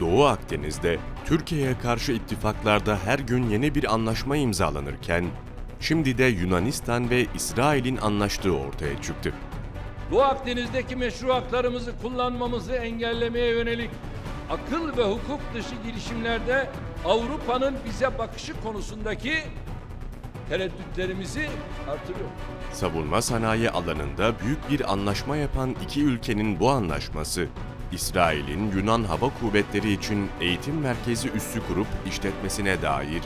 Doğu Akdeniz'de Türkiye'ye karşı ittifaklarda her gün yeni bir anlaşma imzalanırken, şimdi de Yunanistan ve İsrail'in anlaştığı ortaya çıktı. Doğu Akdeniz'deki meşru haklarımızı kullanmamızı engellemeye yönelik akıl ve hukuk dışı girişimlerde Avrupa'nın bize bakışı konusundaki tereddütlerimizi artırıyor. Savunma sanayi alanında büyük bir anlaşma yapan iki ülkenin bu anlaşması, İsrail'in Yunan Hava Kuvvetleri için eğitim merkezi üssü kurup işletmesine dair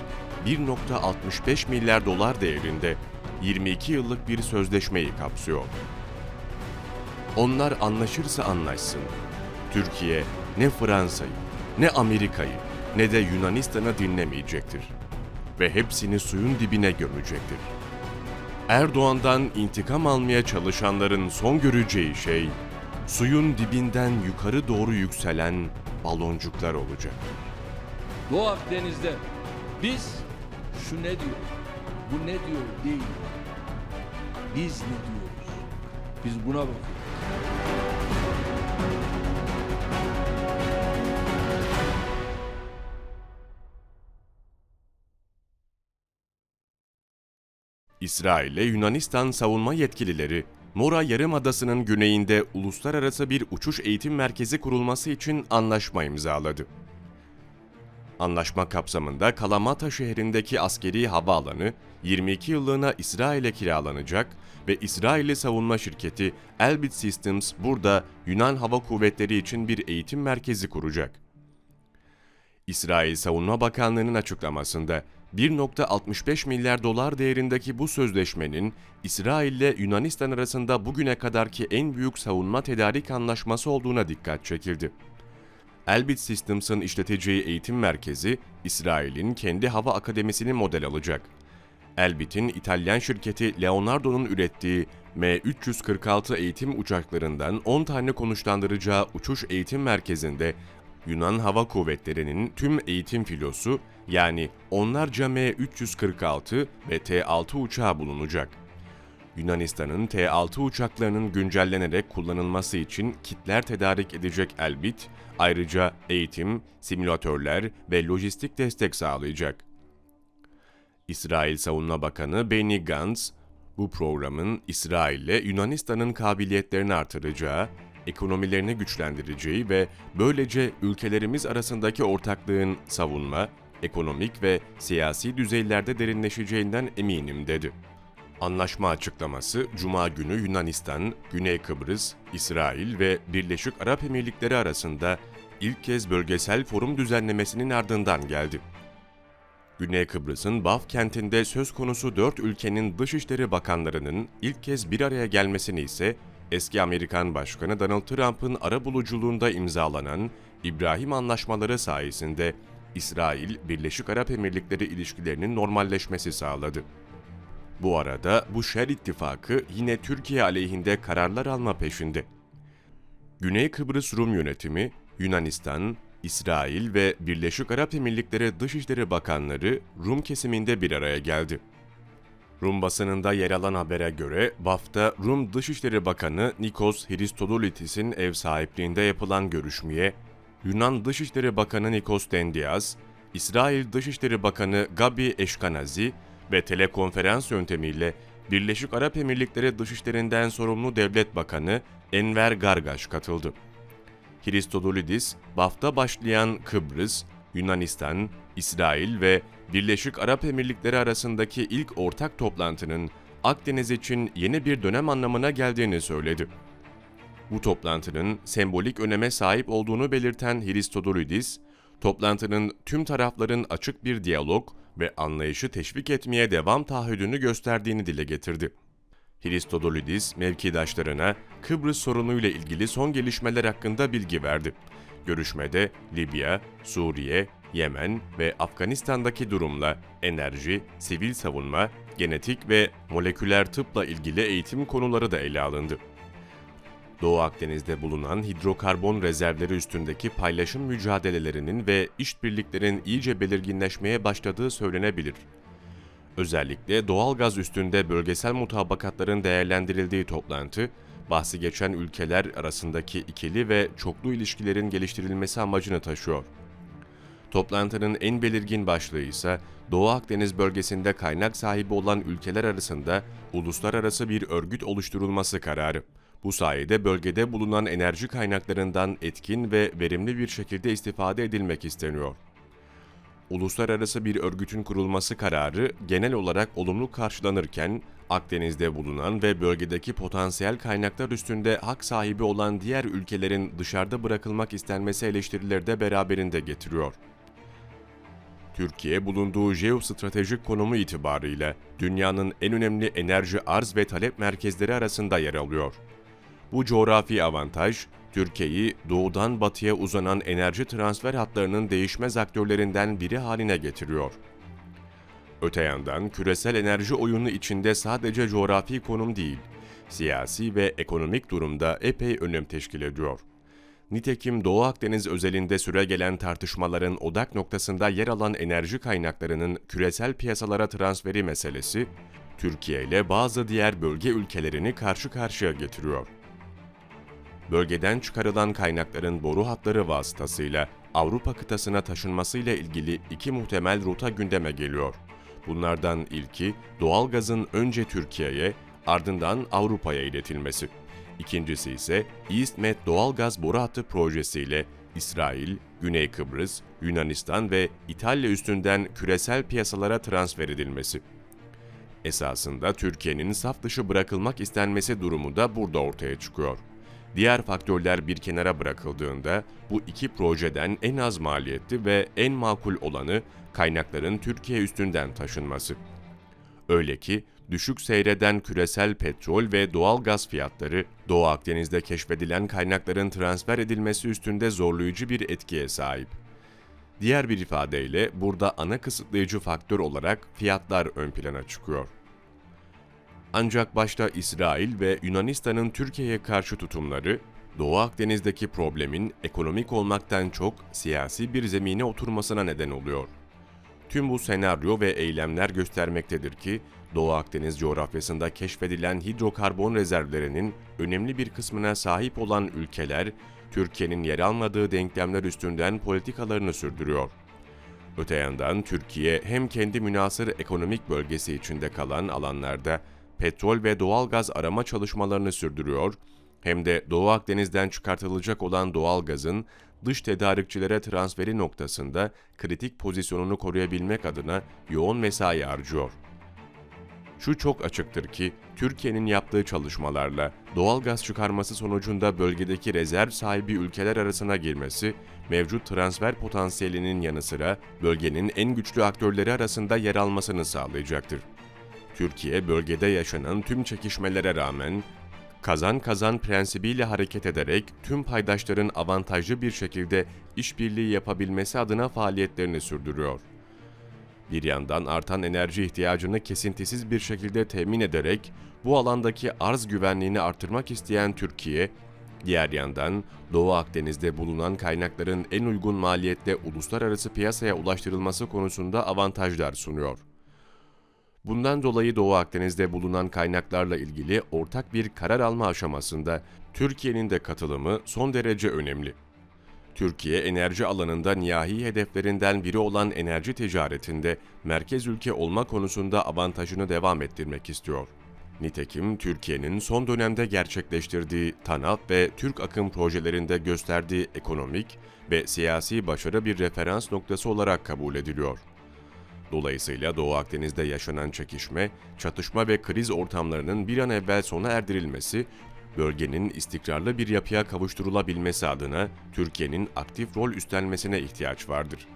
1.65 milyar dolar değerinde 22 yıllık bir sözleşmeyi kapsıyor. Onlar anlaşırsa anlaşsın. Türkiye ne Fransa'yı, ne Amerika'yı, ne de Yunanistan'ı dinlemeyecektir. Ve hepsini suyun dibine gömecektir. Erdoğan'dan intikam almaya çalışanların son göreceği şey, suyun dibinden yukarı doğru yükselen baloncuklar olacak. Doğu Akdeniz'de biz şu ne diyor, bu ne diyor değil. Biz ne diyoruz? Biz buna bakıyoruz. İsrail ile Yunanistan savunma yetkilileri, Mora Yarımadası'nın güneyinde uluslararası bir uçuş eğitim merkezi kurulması için anlaşma imzaladı. Anlaşma kapsamında Kalamata şehrindeki askeri havaalanı 22 yıllığına İsrail'e kiralanacak ve İsrailli savunma şirketi Elbit Systems burada Yunan Hava Kuvvetleri için bir eğitim merkezi kuracak. İsrail Savunma Bakanlığı'nın açıklamasında 1.65 milyar dolar değerindeki bu sözleşmenin İsrail ile Yunanistan arasında bugüne kadarki en büyük savunma tedarik anlaşması olduğuna dikkat çekildi. Elbit Systems'ın işleteceği eğitim merkezi, İsrail'in kendi hava akademisini model alacak. Elbit'in İtalyan şirketi Leonardo'nun ürettiği M346 eğitim uçaklarından 10 tane konuşlandıracağı uçuş eğitim merkezinde Yunan Hava Kuvvetleri'nin tüm eğitim filosu yani onlarca M346 ve T-6 uçağı bulunacak. Yunanistan'ın T-6 uçaklarının güncellenerek kullanılması için kitler tedarik edecek Elbit, ayrıca eğitim, simülatörler ve lojistik destek sağlayacak. İsrail Savunma Bakanı Benny Gantz, bu programın İsrail ile Yunanistan'ın kabiliyetlerini artıracağı, ekonomilerini güçlendireceği ve böylece ülkelerimiz arasındaki ortaklığın savunma, ekonomik ve siyasi düzeylerde derinleşeceğinden eminim dedi. Anlaşma açıklaması Cuma günü Yunanistan, Güney Kıbrıs, İsrail ve Birleşik Arap Emirlikleri arasında ilk kez bölgesel forum düzenlemesinin ardından geldi. Güney Kıbrıs'ın Baf kentinde söz konusu dört ülkenin dışişleri bakanlarının ilk kez bir araya gelmesini ise eski Amerikan Başkanı Donald Trump'ın arabuluculuğunda imzalanan İbrahim Anlaşmaları sayesinde İsrail, Birleşik Arap Emirlikleri ilişkilerinin normalleşmesi sağladı. Bu arada bu şer ittifakı yine Türkiye aleyhinde kararlar alma peşinde. Güney Kıbrıs Rum yönetimi, Yunanistan, İsrail ve Birleşik Arap Emirlikleri Dışişleri Bakanları Rum kesiminde bir araya geldi. Rum basınında yer alan habere göre BAF'ta Rum Dışişleri Bakanı Nikos Hristodoulidis'in ev sahipliğinde yapılan görüşmeye Yunan Dışişleri Bakanı Nikos Dendias, İsrail Dışişleri Bakanı Gabi Eşkanazi ve telekonferans yöntemiyle Birleşik Arap Emirlikleri Dışişlerinden sorumlu Devlet Bakanı Enver Gargaş katıldı. Hristodoulidis, BAF'ta başlayan Kıbrıs, Yunanistan, İsrail ve Birleşik Arap Emirlikleri arasındaki ilk ortak toplantının Akdeniz için yeni bir dönem anlamına geldiğini söyledi. Bu toplantının sembolik öneme sahip olduğunu belirten Hristodoulidis, toplantının tüm tarafların açık bir diyalog ve anlayışı teşvik etmeye devam taahhüdünü gösterdiğini dile getirdi. Hristodoulidis mevkidaşlarına Kıbrıs sorunuyla ilgili son gelişmeler hakkında bilgi verdi. Görüşmede Libya, Suriye, Yemen ve Afganistan'daki durumla enerji, sivil savunma, genetik ve moleküler tıpla ilgili eğitim konuları da ele alındı. Doğu Akdeniz'de bulunan hidrokarbon rezervleri üstündeki paylaşım mücadelelerinin ve işbirliklerin iyice belirginleşmeye başladığı söylenebilir. Özellikle doğal gaz üstünde bölgesel mutabakatların değerlendirildiği toplantı, bahsi geçen ülkeler arasındaki ikili ve çoklu ilişkilerin geliştirilmesi amacını taşıyor. Toplantının en belirgin başlığı ise Doğu Akdeniz bölgesinde kaynak sahibi olan ülkeler arasında uluslararası bir örgüt oluşturulması kararı. Bu sayede bölgede bulunan enerji kaynaklarından etkin ve verimli bir şekilde istifade edilmek isteniyor. Uluslararası bir örgütün kurulması kararı genel olarak olumlu karşılanırken Akdeniz'de bulunan ve bölgedeki potansiyel kaynaklar üstünde hak sahibi olan diğer ülkelerin dışarıda bırakılmak istenmesi eleştirileri de beraberinde getiriyor. Türkiye bulunduğu jeostratejik konumu itibarıyla dünyanın en önemli enerji arz ve talep merkezleri arasında yer alıyor. Bu coğrafi avantaj, Türkiye'yi doğudan batıya uzanan enerji transfer hatlarının değişmez aktörlerinden biri haline getiriyor. Öte yandan küresel enerji oyunu içinde sadece coğrafi konum değil, siyasi ve ekonomik durumda epey önem teşkil ediyor. Nitekim Doğu Akdeniz özelinde süregelen tartışmaların odak noktasında yer alan enerji kaynaklarının küresel piyasalara transferi meselesi, Türkiye ile bazı diğer bölge ülkelerini karşı karşıya getiriyor. Bölgeden çıkarılan kaynakların boru hatları vasıtasıyla Avrupa kıtasına taşınmasıyla ilgili iki muhtemel rota gündeme geliyor. Bunlardan ilki doğalgazın önce Türkiye'ye, ardından Avrupa'ya iletilmesi. İkincisi ise EastMed doğalgaz boru hattı projesiyle İsrail, Güney Kıbrıs, Yunanistan ve İtalya üstünden küresel piyasalara transfer edilmesi. Esasında Türkiye'nin saf dışı bırakılmak istenmesi durumu da burada ortaya çıkıyor. Diğer faktörler bir kenara bırakıldığında bu iki projeden en az maliyetli ve en makul olanı kaynakların Türkiye üstünden taşınması. Öyle ki düşük seyreden küresel petrol ve doğal gaz fiyatları Doğu Akdeniz'de keşfedilen kaynakların transfer edilmesi üstünde zorlayıcı bir etkiye sahip. Diğer bir ifadeyle burada ana kısıtlayıcı faktör olarak fiyatlar ön plana çıkıyor. Ancak başta İsrail ve Yunanistan'ın Türkiye'ye karşı tutumları, Doğu Akdeniz'deki problemin ekonomik olmaktan çok siyasi bir zemine oturmasına neden oluyor. Tüm bu senaryo ve eylemler göstermektedir ki, Doğu Akdeniz coğrafyasında keşfedilen hidrokarbon rezervlerinin önemli bir kısmına sahip olan ülkeler, Türkiye'nin yer almadığı denklemler üstünden politikalarını sürdürüyor. Öte yandan Türkiye hem kendi münasır ekonomik bölgesi içinde kalan alanlarda petrol ve doğal gaz arama çalışmalarını sürdürüyor, hem de Doğu Akdeniz'den çıkartılacak olan doğal gazın dış tedarikçilere transferi noktasında kritik pozisyonunu koruyabilmek adına yoğun mesai harcıyor. Şu çok açıktır ki Türkiye'nin yaptığı çalışmalarla doğal gaz çıkarması sonucunda bölgedeki rezerv sahibi ülkeler arasına girmesi, mevcut transfer potansiyelinin yanı sıra bölgenin en güçlü aktörleri arasında yer almasını sağlayacaktır. Türkiye bölgede yaşanan tüm çekişmelere rağmen kazan kazan prensibiyle hareket ederek tüm paydaşların avantajlı bir şekilde işbirliği yapabilmesi adına faaliyetlerini sürdürüyor. Bir yandan artan enerji ihtiyacını kesintisiz bir şekilde temin ederek bu alandaki arz güvenliğini artırmak isteyen Türkiye, diğer yandan Doğu Akdeniz'de bulunan kaynakların en uygun maliyette uluslararası piyasaya ulaştırılması konusunda avantajlar sunuyor. Bundan dolayı Doğu Akdeniz'de bulunan kaynaklarla ilgili ortak bir karar alma aşamasında Türkiye'nin de katılımı son derece önemli. Türkiye enerji alanında nihai hedeflerinden biri olan enerji ticaretinde merkez ülke olma konusunda avantajını devam ettirmek istiyor. Nitekim Türkiye'nin son dönemde gerçekleştirdiği TANAP ve Türk akım projelerinde gösterdiği ekonomik ve siyasi başarı bir referans noktası olarak kabul ediliyor. Dolayısıyla Doğu Akdeniz'de yaşanan çekişme, çatışma ve kriz ortamlarının bir an evvel sona erdirilmesi, bölgenin istikrarlı bir yapıya kavuşturulabilmesi adına Türkiye'nin aktif rol üstlenmesine ihtiyaç vardır.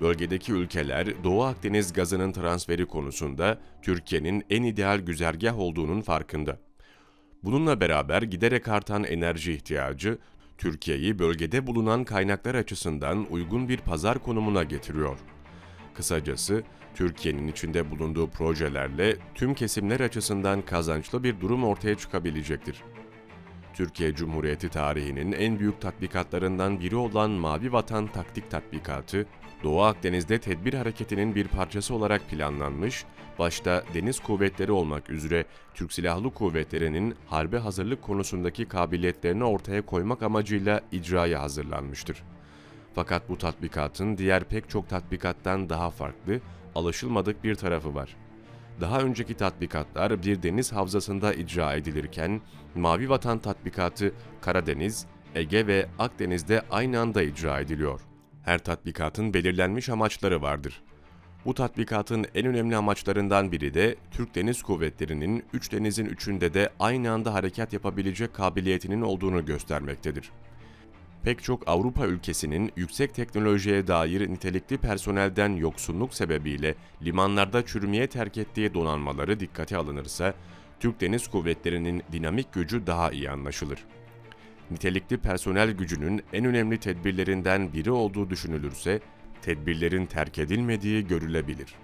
Bölgedeki ülkeler Doğu Akdeniz gazının transferi konusunda Türkiye'nin en ideal güzergah olduğunun farkında. Bununla beraber giderek artan enerji ihtiyacı, Türkiye'yi bölgede bulunan kaynaklar açısından uygun bir pazar konumuna getiriyor. Kısacası Türkiye'nin içinde bulunduğu projelerle tüm kesimler açısından kazançlı bir durum ortaya çıkabilecektir. Türkiye Cumhuriyeti tarihinin en büyük tatbikatlarından biri olan Mavi Vatan Taktik Tatbikatı, Doğu Akdeniz'de tedbir hareketinin bir parçası olarak planlanmış, başta deniz kuvvetleri olmak üzere Türk Silahlı Kuvvetleri'nin harbe hazırlık konusundaki kabiliyetlerini ortaya koymak amacıyla icraya hazırlanmıştır. Fakat bu tatbikatın diğer pek çok tatbikattan daha farklı, alışılmadık bir tarafı var. Daha önceki tatbikatlar bir deniz havzasında icra edilirken, Mavi Vatan tatbikatı Karadeniz, Ege ve Akdeniz'de aynı anda icra ediliyor. Her tatbikatın belirlenmiş amaçları vardır. Bu tatbikatın en önemli amaçlarından biri de Türk Deniz Kuvvetleri'nin üç denizin üçünde de aynı anda harekat yapabilecek kabiliyetinin olduğunu göstermektedir. Pek çok Avrupa ülkesinin yüksek teknolojiye dair nitelikli personelden yoksunluk sebebiyle limanlarda çürümeye terk ettiği donanmaları dikkate alınırsa, Türk Deniz Kuvvetleri'nin dinamik gücü daha iyi anlaşılır. Nitelikli personel gücünün en önemli tedbirlerinden biri olduğu düşünülürse, tedbirlerin terk edilmediği görülebilir.